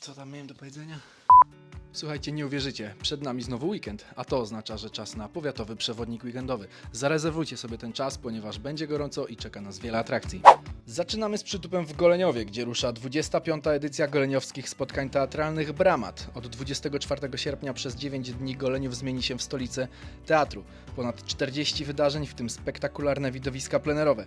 Co tam miałem do powiedzenia? Słuchajcie, nie uwierzycie, przed nami znowu weekend, a to oznacza, że czas na powiatowy przewodnik weekendowy. Zarezerwujcie sobie ten czas, ponieważ będzie gorąco i czeka nas wiele atrakcji. Zaczynamy z przytupem w Goleniowie, gdzie rusza 25. edycja goleniowskich spotkań teatralnych Bramat. Od 24 sierpnia przez 9 dni Goleniów zmieni się w stolicę teatru. Ponad 40 wydarzeń, w tym spektakularne widowiska plenerowe.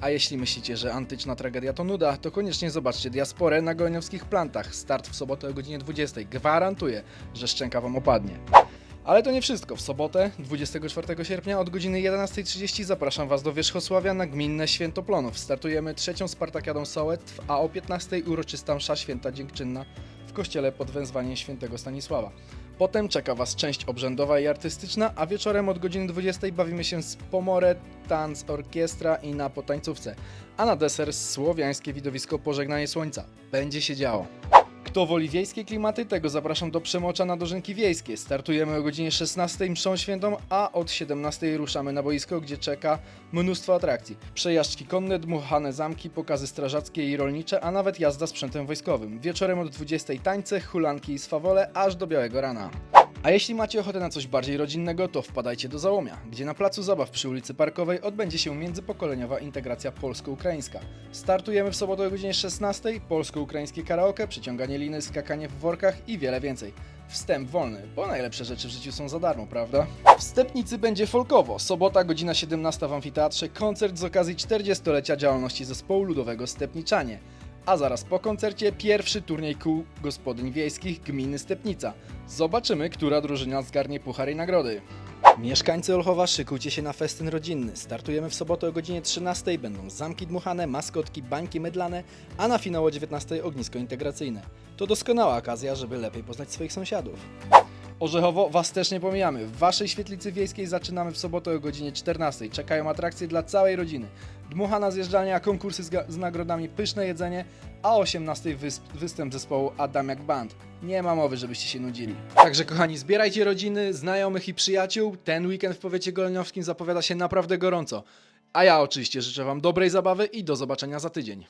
A jeśli myślicie, że antyczna tragedia to nuda, to koniecznie zobaczcie Diasporę na goleniowskich plantach. Start w sobotę o godzinie 20. Gwarantuję, że szczęka wam opadnie. Ale to nie wszystko. W sobotę, 24 sierpnia od godziny 11.30 zapraszam Was do Wierzchosławia na gminne Święto Plonów. Startujemy trzecią Spartakiadą Sołectw, a o 15.00 uroczysta msza święta dziękczynna w kościele pod wezwaniem świętego Stanisława. Potem czeka Was część obrzędowa i artystyczna, a wieczorem od godziny 20.00 bawimy się z pomorę, tanc, orkiestra i na potańcówce. A na deser słowiańskie widowisko Pożegnanie Słońca. Będzie się działo. Kto woli wiejskie klimaty, tego zapraszam do Przemocza na Dożynki Wiejskie. Startujemy o godzinie 16 mszą świętą, a od 17 ruszamy na boisko, gdzie czeka mnóstwo atrakcji. Przejażdżki konne, dmuchane zamki, pokazy strażackie i rolnicze, a nawet jazda sprzętem wojskowym. Wieczorem od 20 tańce, hulanki i swawole, aż do białego rana. A jeśli macie ochotę na coś bardziej rodzinnego, to wpadajcie do Załomia, gdzie na placu zabaw przy ulicy Parkowej odbędzie się międzypokoleniowa integracja polsko-ukraińska. Startujemy w sobotę o godzinie 16, polsko-ukraińskie karaoke, przyciąganie liny, skakanie w workach i wiele więcej. Wstęp wolny, bo najlepsze rzeczy w życiu są za darmo, prawda? W Stepnicy będzie folkowo. Sobota, godzina 17 w amfiteatrze, koncert z okazji 40-lecia działalności zespołu ludowego Stepniczanie. A zaraz po koncercie pierwszy turniej kół gospodyń wiejskich gminy Stepnica. Zobaczymy, która drużyna zgarnie puchar i nagrody. Mieszkańcy Olchowa, szykujcie się na festyn rodzinny. Startujemy w sobotę o godzinie 13. Będą zamki dmuchane, maskotki, bańki mydlane, a na finał o 19. ognisko integracyjne. To doskonała okazja, żeby lepiej poznać swoich sąsiadów. Orzechowo Was też nie pomijamy. W Waszej świetlicy wiejskiej zaczynamy w sobotę o godzinie 14. Czekają atrakcje dla całej rodziny. Dmuchana zjeżdżania, konkursy z, z nagrodami, pyszne jedzenie, a o 18 wys- występ zespołu Adamiak Band. Nie ma mowy, żebyście się nudzili. Także kochani, zbierajcie rodziny, znajomych i przyjaciół. Ten weekend w powiecie goleniowskim zapowiada się naprawdę gorąco. A ja oczywiście życzę Wam dobrej zabawy i do zobaczenia za tydzień.